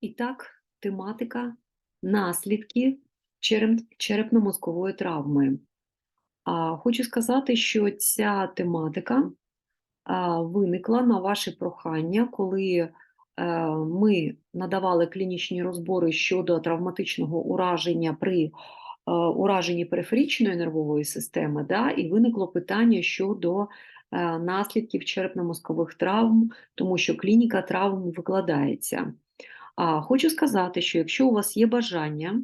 І так, тематика наслідки черепно-мозкової травми. А, Хочу сказати, що ця тематика виникла на ваше прохання, коли е, ми надавали клінічні розбори щодо травматичного ураження при е, ураженні периферичної нервової системи, да, і виникло питання щодо е, наслідків черепно-мозкових травм, тому що клініка травм викладається. А хочу сказати, що якщо у вас є бажання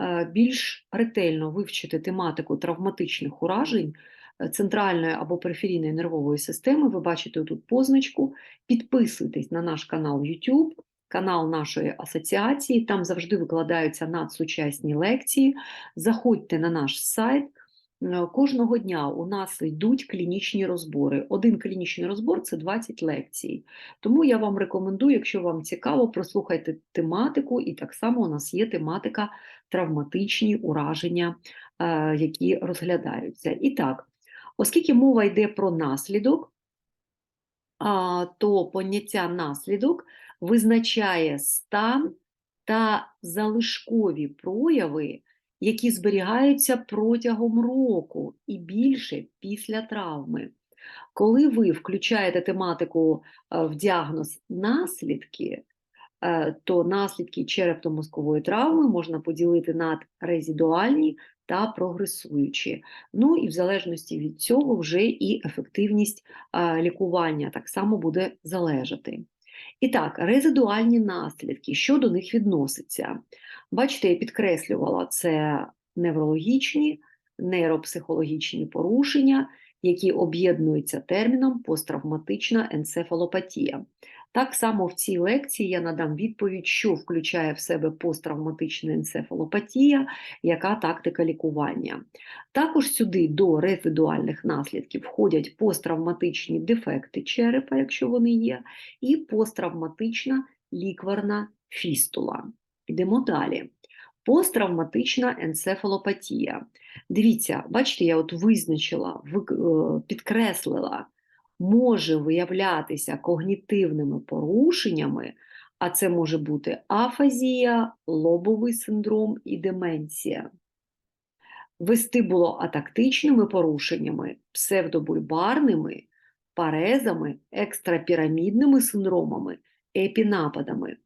е, більш ретельно вивчити тематику травматичних уражень е, центральної або периферійної нервової системи, ви бачите тут позначку, підписуйтесь на наш канал YouTube, канал нашої асоціації, там завжди викладаються надсучасні лекції. Заходьте на наш сайт. Е, Кожного дня у нас йдуть клінічні розбори. Один клінічний розбор це 20 лекцій. Тому я вам рекомендую, якщо вам цікаво, прослухайте тематику, і так само у нас є тематика травматичні ураження, е, які розглядаються. І так, оскільки мова йде про наслідок, то поняття наслідок визначає стан та залишкові прояви, які зберігаються протягом року і більше після травми. Коли ви включаєте тематику е, в діагноз наслідки, е, то наслідки черепно-мозкової травми можна поділити на резидуальні та прогресуючі. Ну і в залежності від цього вже і ефективність е, лікування так само буде залежати. І так, резидуальні наслідки, що до них відноситься? Бачите, я підкреслювала це неврологічні, нейропсихологічні порушення, які об'єднуються терміном посттравматична енцефалопатія. Так само в цій лекції я надам відповідь, що включає в себе посттравматична енцефалопатія, яка тактика лікування. Також сюди до резидуальних наслідків входять посттравматичні дефекти черепа, якщо вони є, і посттравматична лікварна фістула. Йдемо далі. Посттравматична енцефалопатія. Дивіться, бачите, я от визначила, е, підкреслила, може виявлятися когнітивними порушеннями, а це може бути афазія, лобовий синдром і деменція. Вестибулоатактичними порушеннями, псевдобульбарними, парезами, екстрапірамідними синдромами, епінападами.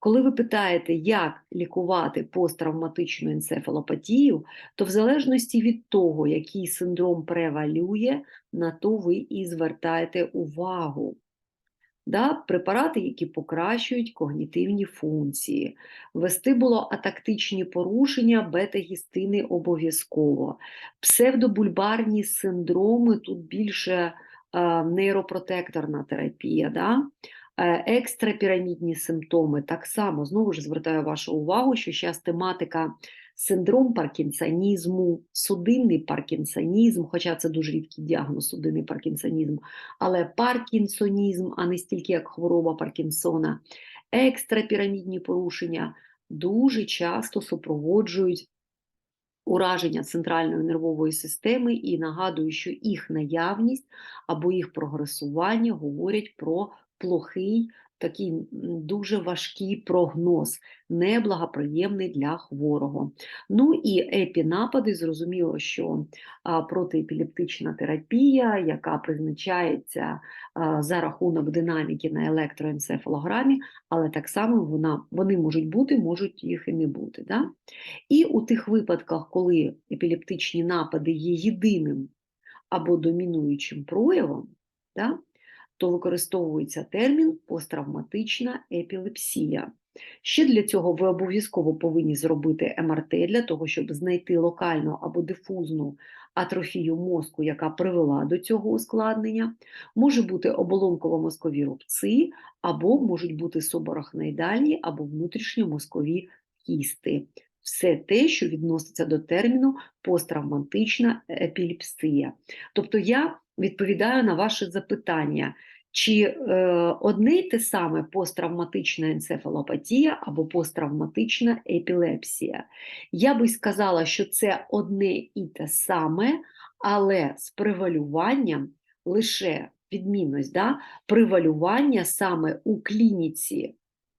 Коли ви питаєте, як лікувати посттравматичну енцефалопатію, то в залежності від того, який синдром превалює, на то ви і звертаєте увагу. Да? Препарати, які покращують когнітивні функції, вестибулоатактичні порушення, бета-гістини обов'язково, псевдобульбарні синдроми, тут більше е, нейропротекторна терапія. Да? Е, Екстрапірамідні симптоми. Так само знову ж звертаю вашу увагу, що зараз тематика синдром паркінсонізму, судинний паркінсонізм, хоча це дуже рідкий діагноз судинний паркінсонізм, але паркінсонізм, а не стільки як хвороба Паркінсона, екстрапірамідні порушення дуже часто супроводжують ураження центральної нервової системи і нагадую, що їх наявність або їх прогресування говорять про плохий, такий дуже важкий прогноз, неблагоприємний для хворого. Ну і епінапади, зрозуміло, що протиепілептична терапія, яка призначається за рахунок динаміки на електроенцефалограмі, але так само вона, вони можуть бути, можуть їх і не бути. Да? І у тих випадках, коли епілептичні напади є єдиним або домінуючим проявом, да, то використовується термін посттравматична епілепсія. Ще для цього ви обов'язково повинні зробити МРТ для того, щоб знайти локальну або дифузну атрофію мозку, яка привела до цього ускладнення. Може бути оболонково-мозкові рубці, або можуть бути субарахноїдальні або внутрішньомозкові кісти. Все те, що відноситься до терміну посттравматична епілепсія. Тобто я відповідаю на ваше запитання, чи е, одне й те саме посттравматична енцефалопатія або посттравматична епілепсія. Я би сказала, що це одне і те саме, але з превалюванням лише відмінність, да, превалювання саме у клініці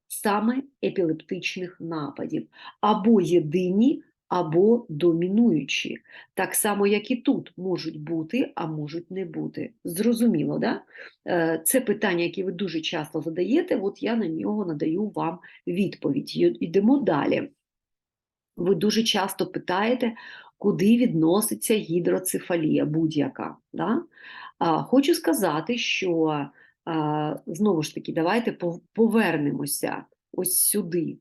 саме епілептичних нападів, або єдині, або домінуючі. Так само, як і тут можуть бути, а можуть не бути. Зрозуміло, да? Е, Це питання, які ви дуже часто задаєте, от я на нього надаю вам відповідь. Йдемо далі. Ви дуже часто питаєте, куди відноситься гідроцефалія будь-яка. Да? Хочу сказати, що знову ж таки, давайте повернемося ось сюди.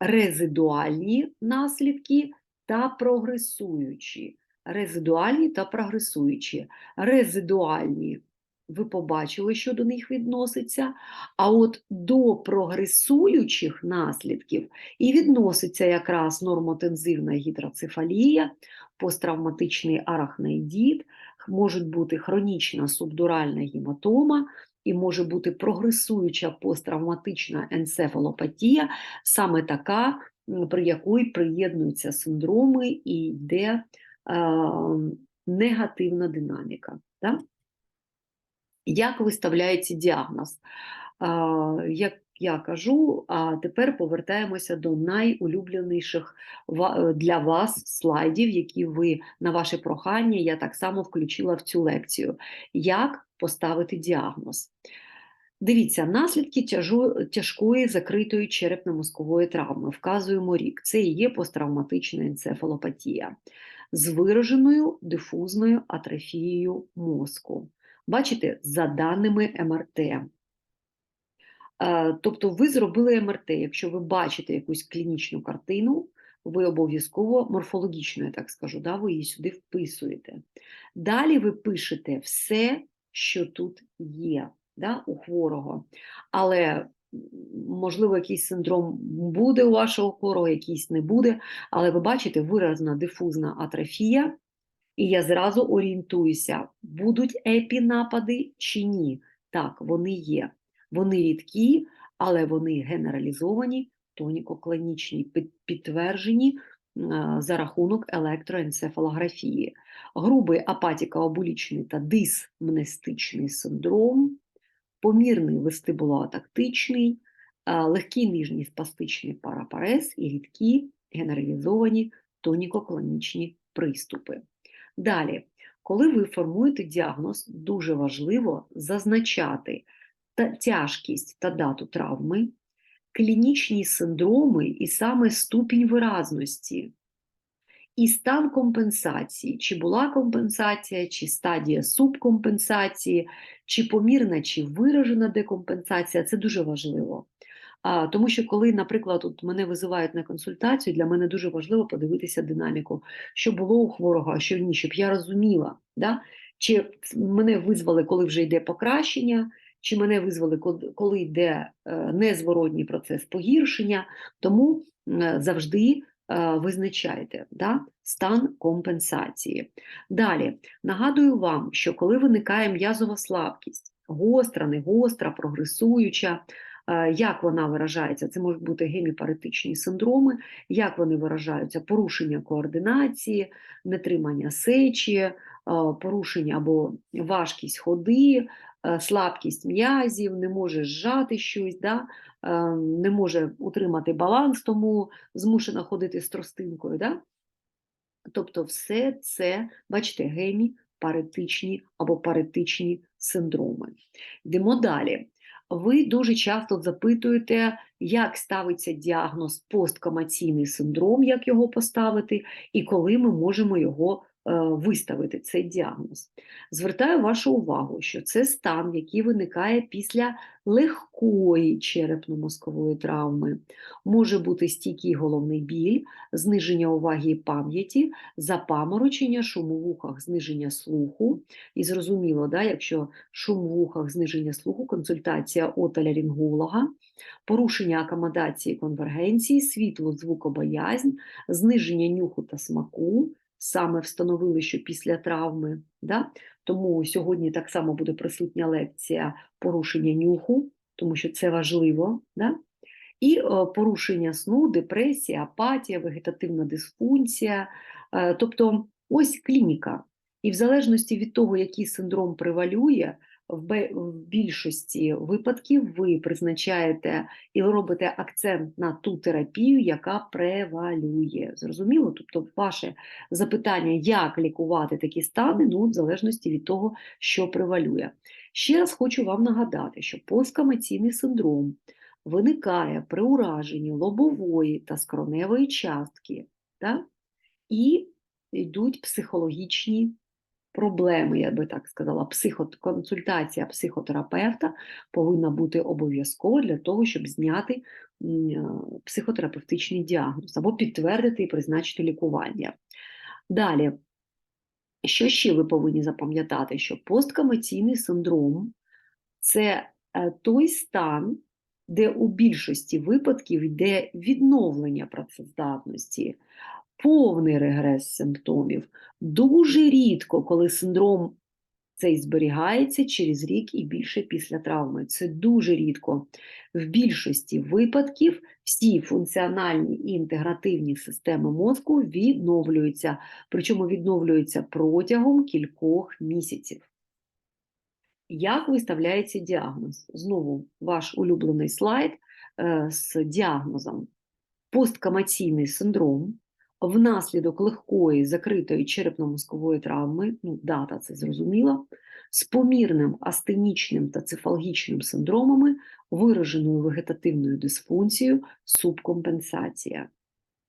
Резидуальні наслідки та прогресуючі. Резидуальні та прогресуючі. Резидуальні, ви побачили, що до них відноситься. А от до прогресуючих наслідків і відноситься якраз нормотензивна гідроцефалія, посттравматичний арахноїдіт, можуть бути хронічна субдуральна гематома і може бути прогресуюча посттравматична енцефалопатія, саме така, при якої приєднуються синдроми і йде е, негативна динаміка. Да? Як виставляється діагноз? Як я кажу, а тепер повертаємося до найулюбленіших для вас слайдів, які ви на ваше прохання я так само включила в цю лекцію. Як поставити діагноз? Дивіться, наслідки тяжкої закритої черепно-мозкової травми. Вказуємо рік. Це і є посттравматична енцефалопатія з вираженою дифузною атрофією мозку. Бачите, за даними МРТ. Е, Тобто ви зробили МРТ. Якщо ви бачите якусь клінічну картину, ви обов'язково морфологічно, я так скажу, да, ви її сюди вписуєте. Далі ви пишете все, що тут є да, у хворого. Але можливо, якийсь синдром буде у вашого хворого, якийсь не буде. Але ви бачите виразна дифузна атрофія, і я зразу орієнтуюся, будуть епінапади чи ні. Так, вони є. Вони рідкі, але вони генералізовані, тоніко-клінічні, підтверджені за рахунок електроенцефалографії. Грубий апатіко-обулічний та дисмнестичний синдром, помірний вестибулоатактичний, легкий нижній спастичний парапарез і рідкі генералізовані тоніко-клінічні приступи. Далі, коли ви формуєте діагноз, дуже важливо зазначати тяжкість та дату травми, клінічні синдроми і саме ступінь виразності, і стан компенсації, чи була компенсація, чи стадія субкомпенсації, чи помірна, чи виражена декомпенсація це дуже важливо. А, тому що коли, наприклад, от мене визивають на консультацію, для мене дуже важливо подивитися динаміку, що було у хворого, а що ні, щоб я розуміла, да? чи мене визвали, коли вже йде покращення, чи мене визвали, коли- йде е, незворотній процес погіршення. Тому завжди визначайте да? стан компенсації. Далі нагадую вам, що коли виникає м'язова слабкість, гостра, негостра, прогресуюча. Е, Як вона виражається? Це можуть бути геміпаретичні синдроми, як вони виражаються? Порушення координації, нетримання сечі, е, порушення або важкість ходи, е, слабкість м'язів, не може зжати щось, да? е, не може утримати баланс, тому змушена ходити з тростинкою. Да? Тобто, все це, бачите, гемі, паретичні або паретичні синдроми. Йдемо далі. Ви дуже часто запитуєте, як ставиться діагноз посткомаційний синдром, як його поставити, і коли ми можемо його е, виставити, цей діагноз. Звертаю вашу увагу, що це стан, який виникає після легкої черепно-мозкової травми. Може бути стійкий головний біль, зниження уваги і пам'яті, запаморочення, шум у вухах, зниження слуху. І зрозуміло, да, якщо шум в вухах, зниження слуху, консультація отоляринголога, порушення акомодації конвергенції, світло, звукобоязнь, зниження нюху та смаку. Саме встановили, що після травми, да? тому сьогодні так само буде присутня лекція порушення нюху, тому що це важливо. Да? І е, порушення сну, депресія, апатія, вегетативна дисфункція. Е, Тобто ось клініка. І в залежності від того, який синдром превалює, в більшості випадків ви призначаєте і робите акцент на ту терапію, яка превалює. Зрозуміло? Тобто, ваше запитання, як лікувати такі стани, ну, в залежності від того, що превалює. Ще раз хочу вам нагадати, що посткомаційний синдром виникає при ураженні лобової та скроневої частки, так? і йдуть психологічні проблеми, я би так сказала. Психо... Консультація психотерапевта повинна бути обов'язково для того, щоб зняти е, психотерапевтичний діагноз або підтвердити і призначити лікування. Далі, що ще ви повинні запам'ятати? Що посткомаційний синдром це е, той стан, де у більшості випадків йде відновлення працездатності, повний регрес симптомів. Дуже рідко, коли синдром цей зберігається через рік і більше після травми. Це дуже рідко. В більшості випадків всі функціональні і інтегративні системи мозку відновлюються, причому відновлюються протягом кількох місяців. Як виставляється діагноз? Знову ваш улюблений слайд е, з діагнозом. Посткомаційний синдром внаслідок легкої закритої черепно-мозкової травми, ну, дата це зрозуміла, з помірним астенічним та цефалгічним синдромами, вираженою вегетативною дисфункцією, субкомпенсація.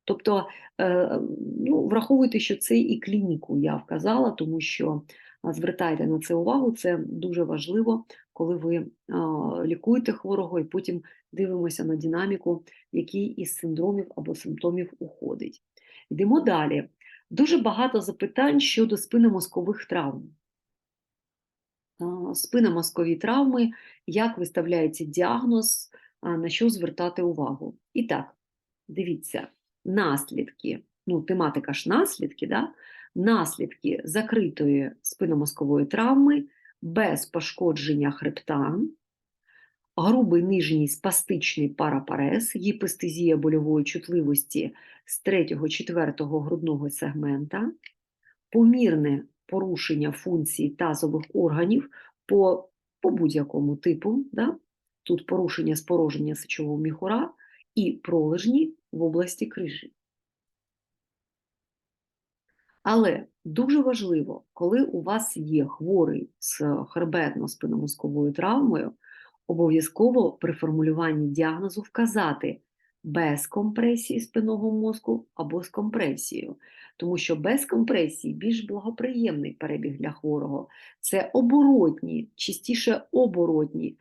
Тобто, е, ну, враховуйте, що це і клініку я вказала, тому що звертайте на це увагу, це дуже важливо, коли ви а, лікуєте хворого і потім дивимося на динаміку, який із синдромів або симптомів уходить. Йдемо далі. Дуже багато запитань щодо спинномозкових травм. А, Спинномозкові травми, як виставляється діагноз, на що звертати увагу. І так, дивіться, наслідки, ну, тематика ж наслідки, да? наслідки закритої спинномозкової травми без пошкодження хребта, грубий нижній спастичний парапарез, гіпестезія больової чутливості з 3-4 грудного сегмента, помірне порушення функцій тазових органів по, по будь-якому типу, да? тут порушення спороження сечового міхура і пролежні в області крижі. Але дуже важливо, коли у вас є хворий з хребетно-спинномозковою травмою, обов'язково при формулюванні діагнозу вказати без компресії спинного мозку або з компресією, тому що без компресії більш благоприємний перебіг для хворого. Це оборотні, частіше оборотні,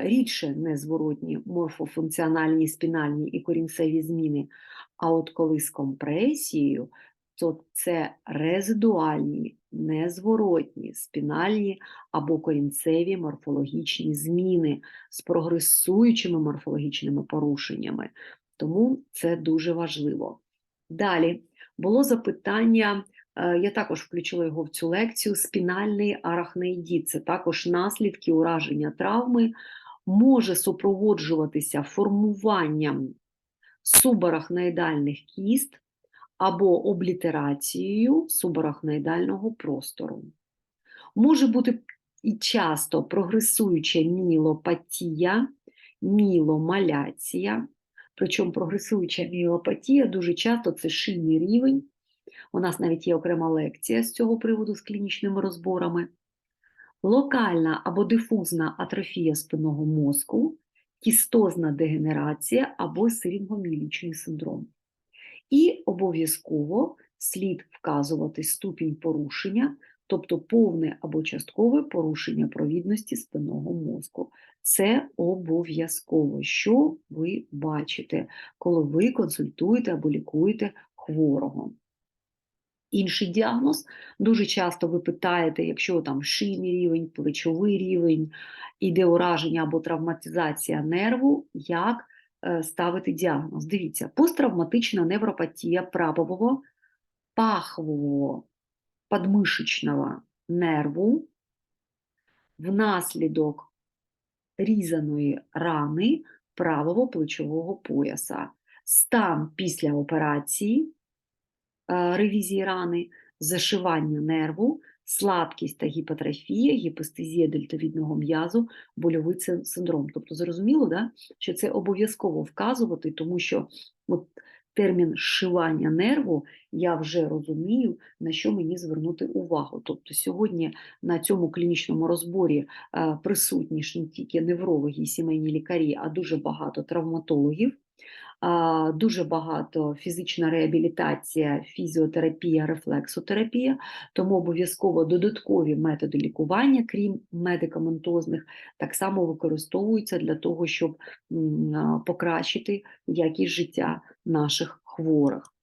рідше незворотні морфофункціональні спінальні і корінцеві зміни. А от коли з компресією, то це резидуальні, незворотні, спінальні або корінцеві морфологічні зміни з прогресуючими морфологічними порушеннями. Тому це дуже важливо. Далі було запитання, е, я також включила його в цю лекцію: спінальний арахноїдіт. Це також наслідки ураження травми, може супроводжуватися формуванням субарахноїдальних кіст або облітерацією субарахноїдального простору. Може бути і часто прогресуюча мілопатія, міломаляція, причому прогресуюча мілопатія дуже часто це шийний рівень. У нас навіть є окрема лекція з цього приводу з клінічними розборами. Локальна або дифузна атрофія спинного мозку, кістозна дегенерація або сирінгомілічний синдром. І обов'язково слід вказувати ступінь порушення, тобто повне або часткове порушення провідності спинного мозку. Це обов'язково, що ви бачите, коли ви консультуєте або лікуєте хворого. Інший діагноз дуже часто ви питаєте, якщо там шийний рівень, плечовий рівень, іде ураження або травматизація нерву, як ставити діагноз. Дивіться, посттравматична невропатія правого пахового подмишечного нерву внаслідок різаної рани правого плечового пояса. Стан після операції, е, ревізії рани, зашивання нерву слабкість та гіпотрофія, гіпестезія дельтовідного м'язу, больовий синдром. Тобто зрозуміло, да, що це обов'язково вказувати, тому що от термін зшивання нерву я вже розумію, на що мені звернути увагу. Тобто сьогодні на цьому клінічному розборі е, присутні ж не тільки неврологи і сімейні лікарі, а дуже багато травматологів. Дуже багато фізична реабілітація, фізіотерапія, рефлексотерапія, тому обов'язково додаткові методи лікування, крім медикаментозних, так само використовуються для того, щоб покращити якість життя наших хворих.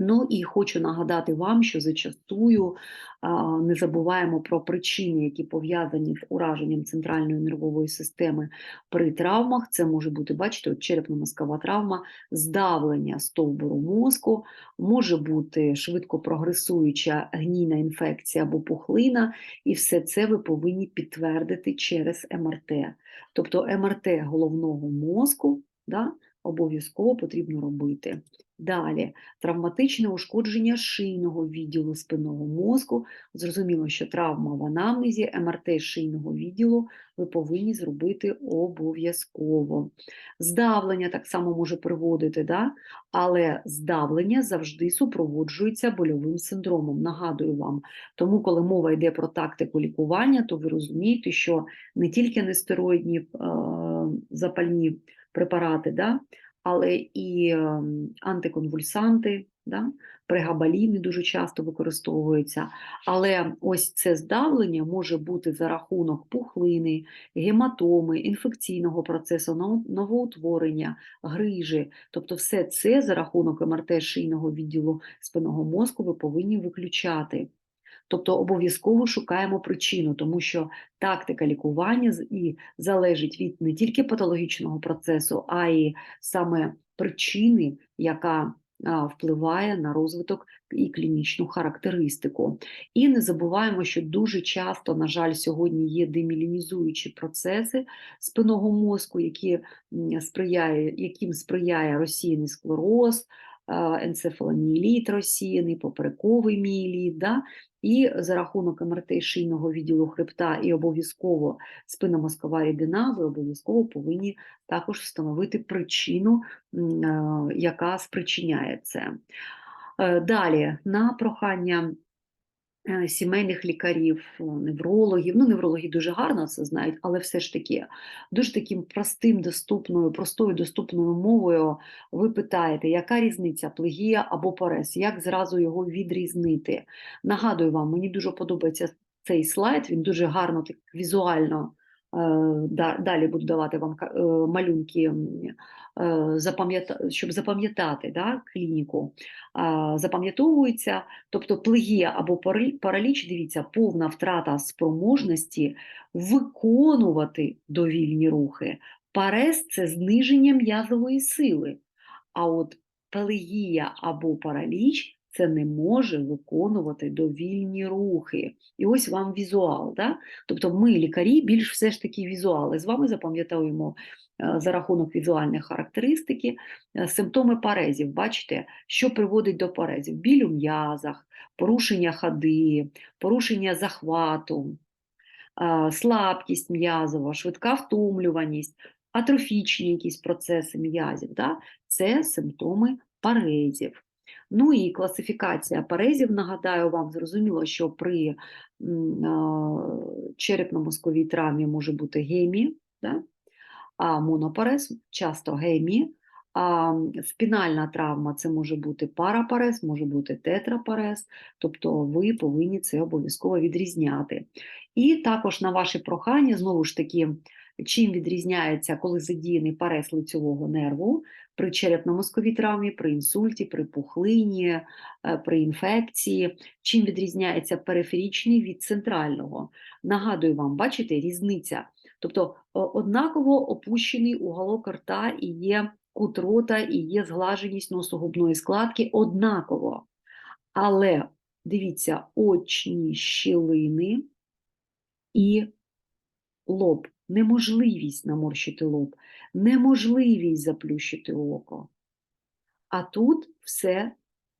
Ну і хочу нагадати вам, що зачастую а, не забуваємо про причини, які пов'язані з ураженням центральної нервової системи при травмах. Це може бути, бачите, черепно-мозкова травма, здавлення стовбуру мозку, може бути швидко прогресуюча гнійна інфекція або пухлина, і все це ви повинні підтвердити через МРТ. Тобто МРТ головного мозку да, обов'язково потрібно робити. Далі травматичне ушкодження шийного відділу спинного мозку. Зрозуміло, що травма в анамнезі, МРТ шийного відділу ви повинні зробити обов'язково. Здавлення так само може приводити, да? але здавлення завжди супроводжується больовим синдромом. Нагадую вам. Тому, коли мова йде про тактику лікування, то ви розумієте, що не тільки нестероїдні е, запальні препарати, да? але і ем, антиконвульсанти, да? прегабаліни дуже часто використовуються. Але ось це здавлення може бути за рахунок пухлини, гематоми, інфекційного процесу, новоутворення, грижі. Тобто все це за рахунок МРТ шийного відділу спинного мозку ви повинні виключати. Тобто обов'язково шукаємо причину, тому що тактика лікування і залежить від не тільки патологічного процесу, а й саме причини, яка впливає на розвиток і клінічну характеристику. І не забуваємо, що дуже часто, на жаль, сьогодні є демілінізуючі процеси спинного мозку, які сприяє, яким сприяє розсіяний склероз, енцефаломіеліт розсіяний, поперековий мієліт. да? і за рахунок МРТ шийного відділу хребта і обов'язково спинномозкова рідина, ви обов'язково повинні також встановити причину, яка спричиняє це. Е, Далі, на прохання сімейних лікарів, неврологів, ну неврологи дуже гарно це знають, але все ж таки дуже таким простим, доступною, простою доступною мовою ви питаєте, яка різниця плегія або парез, як зразу його відрізнити. Нагадую вам, мені дуже подобається цей слайд, він дуже гарно так візуально. е, Далі буду давати вам е, малюнки, е, щоб запам'ятати да, клініку. Запам'ятовується, тобто плегія або параліч, дивіться, повна втрата спроможності виконувати довільні рухи. Парез це зниження м'язової сили. А от плегія або параліч це не може виконувати довільні рухи. І ось вам візуал. Да? Тобто ми, лікарі, більш все ж таки візуали. З вами запам'ятовуємо е, за рахунок візуальної характеристики е, симптоми парезів. Бачите, що приводить до парезів? Біль у м'язах, порушення ходи, порушення захвату, е, слабкість м'язова, швидка втомлюваність, атрофічні якісь процеси м'язів. Да? Це симптоми парезів. Ну і класифікація парезів, нагадаю вам, зрозуміло, що при черепно-мозковій травмі може бути гемі, да? а монопарез часто гемі, а спінальна травма це може бути парапарез, може бути тетрапарез, тобто ви повинні це обов'язково відрізняти. І також на ваші прохання, знову ж таки, чим відрізняється, коли задіяний парез лицьового нерву при черепно-мозковій травмі, при інсульті, при пухлині, е, при інфекції, чим відрізняється периферічний від центрального. Нагадую вам, бачите, різниця. Тобто однаково опущений уголок рта і є кут рота, і є зглаженість носогубної складки однаково. Але дивіться, очні щілини і лоб, неможливість наморщити лоб, неможливість заплющити око. А тут все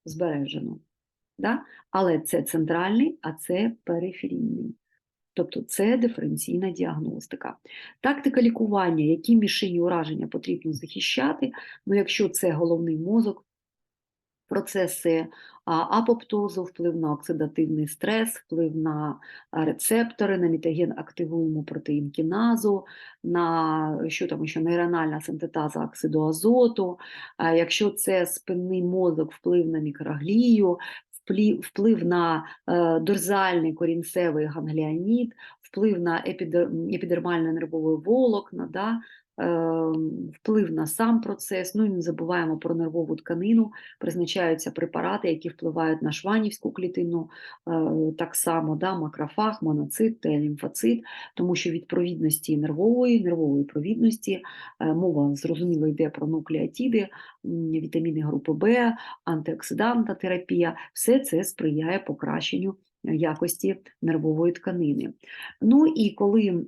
збережено. Да? Але це центральний, а це периферійний. Тобто це диференційна діагностика. Тактика лікування, які мішені ураження потрібно захищати, ну якщо це головний мозок, процеси апоптозу, вплив на оксидативний стрес, вплив на рецептори, на мітаген активуємо протеїн кіназу, на що там ще нейрональна синтетаза оксиду азоту. Якщо це спинний мозок, вплив на мікроглію, вплив на е, дорзальний корінцевий гангліонід, вплив на епідермальне нервове волокна, да, вплив на сам процес. Ну і не забуваємо про нервову тканину. Призначаються препарати, які впливають на шванівську клітину, е, так само да, макрофаг, моноцит та лімфоцит, тому що від провідності нервової, нервової провідності е, мова зрозуміло йде про нуклеотиди, вітаміни групи В, антиоксидантна терапія, все це сприяє покращенню е, якості нервової тканини. Ну і коли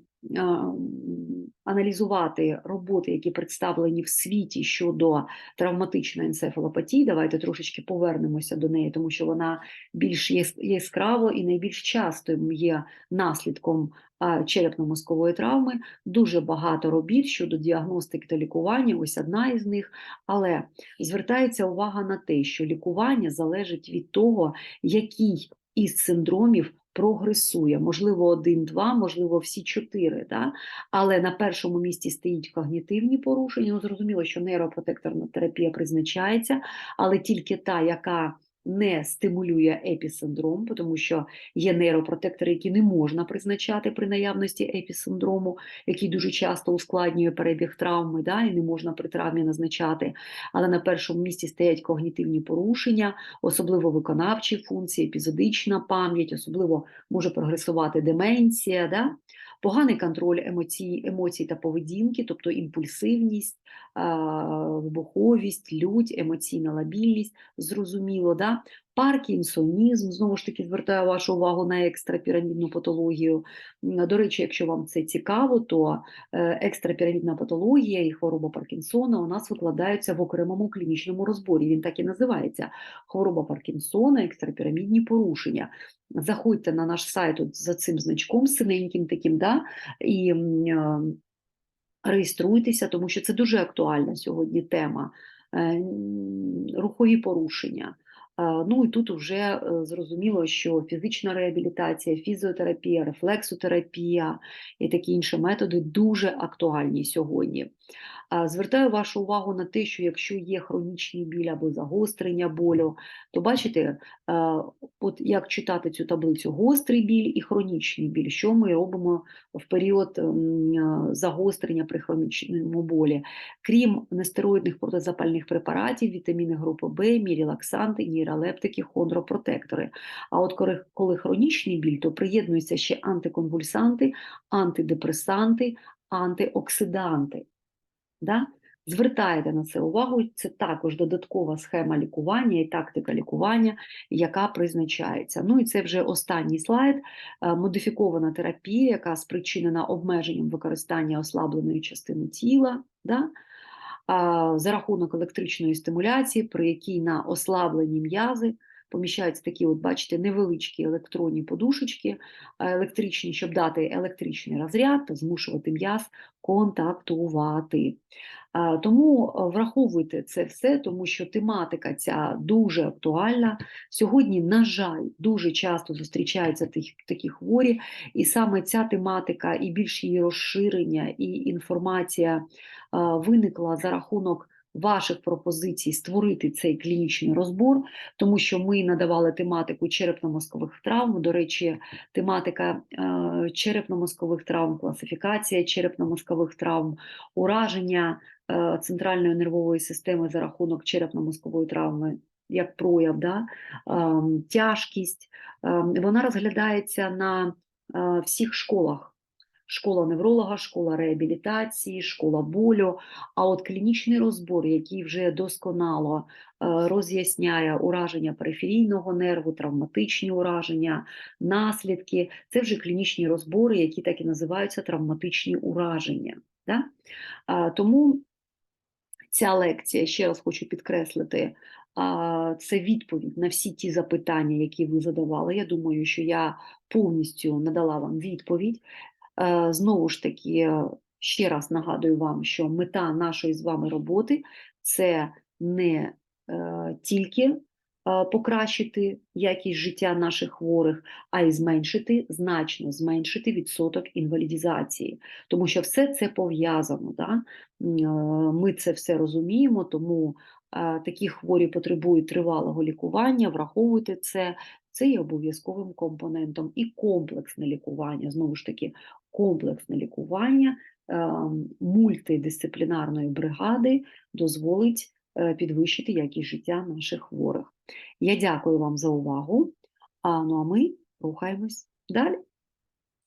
аналізувати роботи, які представлені в світі щодо травматичної енцефалопатії, давайте трошечки повернемося до неї, тому що вона більш яскраво і найбільш часто є наслідком черепно-мозкової травми. Дуже багато робіт щодо діагностики та лікування, ось одна із них. Але звертається увага на те, що лікування залежить від того, який із синдромів прогресує. Можливо, один-два, можливо, всі чотири. Да? Але на першому місці стоїть когнітивні порушення. Ну, зрозуміло, що нейропротекторна терапія призначається, але тільки та, яка не стимулює епісиндром, тому що є нейропротектори, які не можна призначати при наявності епісиндрому, який дуже часто ускладнює перебіг травми, да, і не можна при травмі назначати. Але на першому місці стоять когнітивні порушення, особливо виконавчі функції, епізодична пам'ять, особливо може прогресувати деменція, да? Поганий контроль емоцій, емоцій та поведінки, тобто імпульсивність, вибуховість, лють, емоційна лабільність, зрозуміло, да? Паркінсонізм, знову ж таки, звертаю вашу увагу на екстрапірамідну патологію. До речі, якщо вам це цікаво, то е, екстрапірамідна патологія і хвороба Паркінсона у нас викладаються в окремому клінічному розборі. Він так і називається хвороба Паркінсона, екстрапірамідні порушення. Заходьте на наш сайт от за цим значком синеньким таким, да, і е, реєструйтеся, тому що це дуже актуальна сьогодні тема. Е, Рухові порушення. Е, Ну і тут вже е, зрозуміло, що фізична реабілітація, фізіотерапія, рефлексотерапія і такі інші методи дуже актуальні сьогодні. Звертаю вашу увагу на те, що якщо є хронічний біль або загострення болю, то бачите, от як читати цю таблицю: гострий біль і хронічний біль, що ми робимо в період загострення при хронічному болі. Крім нестероїдних протизапальних препаратів, вітаміни групи В, мірілаксанти, нейролептики, хондропротектори. А от коли хронічний біль, то приєднуються ще антиконвульсанти, антидепресанти, антиоксиданти. Да? Звертайте на це увагу, це також додаткова схема лікування і тактика лікування, яка призначається. Ну і це вже останній слайд. Е, Модифікована терапія, яка спричинена обмеженням використання ослабленої частини тіла. Да? За рахунок електричної стимуляції, при якій на ослаблені м'язи поміщаються такі, от бачите, невеличкі електронні подушечки, електричні, щоб дати електричний розряд та змушувати м'яз контактувати. Тому е, враховуйте це все, тому що тематика ця дуже актуальна. Сьогодні, на жаль, дуже часто зустрічаються тих- такі хворі, і саме ця тематика, і більш її розширення, і інформація виникла за рахунок ваших пропозицій створити цей клінічний розбор, тому що ми надавали тематику черепно-мозкових травм. До речі, тематика е, черепно-мозкових травм, класифікація черепно-мозкових травм, ураження е, центральної нервової системи за рахунок черепно-мозкової травми. Як прояв, да? ем, тяжкість, вона розглядається на е, всіх школах. Школа невролога, школа реабілітації, школа болю. А от клінічний розбор, який вже досконало е, роз'ясняє ураження периферійного нерву, травматичні ураження, наслідки, це вже клінічні розбори, які так і називаються травматичні ураження. Да? Тому ця лекція, ще раз хочу підкреслити, це відповідь на всі ті запитання, які ви задавали. Я думаю, що я повністю надала вам відповідь. Е, Знову ж таки, е, ще раз нагадую вам, що мета нашої з вами роботи це не е, тільки покращити якість життя наших хворих, а й зменшити, значно зменшити відсоток інвалідізації. Тому що все це пов'язано. Да? Ми це все розуміємо, тому такі хворі потребують тривалого лікування, враховуйте це. Це є обов'язковим компонентом і комплексне лікування, знову ж таки, комплексне лікування е, мультидисциплінарної бригади дозволить е, підвищити якість життя наших хворих. Я дякую вам за увагу. А, ну а ми рухаємось далі.